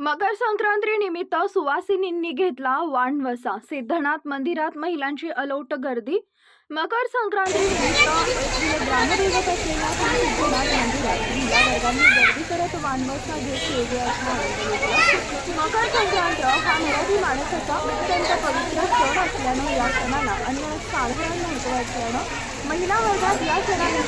मकर संक्रांती निमित्त सुवासिनींनी घेतला वाणवसा. सिद्धनाथ मंदिरात महिलांची अलोट गर्दी. मकर संक्रांती ग्रामदैवत असलेल्या सिद्धनाथ मंदिरात महिला वर्गांनी गर्दी करत वाणवसा घेत वेगळ्याचा मकर संक्रांत हा मराठी माणसाचा अत्यंत पवित्र सण असल्यानं या सणाला अन्य साधारण महत्त्व असल्यानं महिला वर्गात या सणाला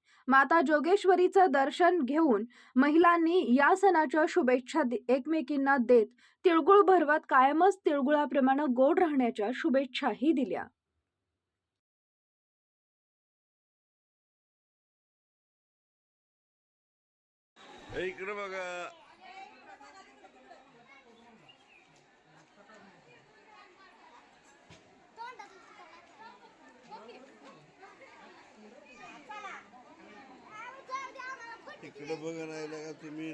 माता जोगेश्वरीचं दर्शन घेऊन महिलांनी या सणाच्या शुभेच्छा एकमेकींना देत तिळगुळ भरवत कायमच तिळगुळाप्रमाणे गोड राहण्याच्या शुभेच्छाही दिल्या. इकडे बघा. इकडे बघा राहिला का तुम्ही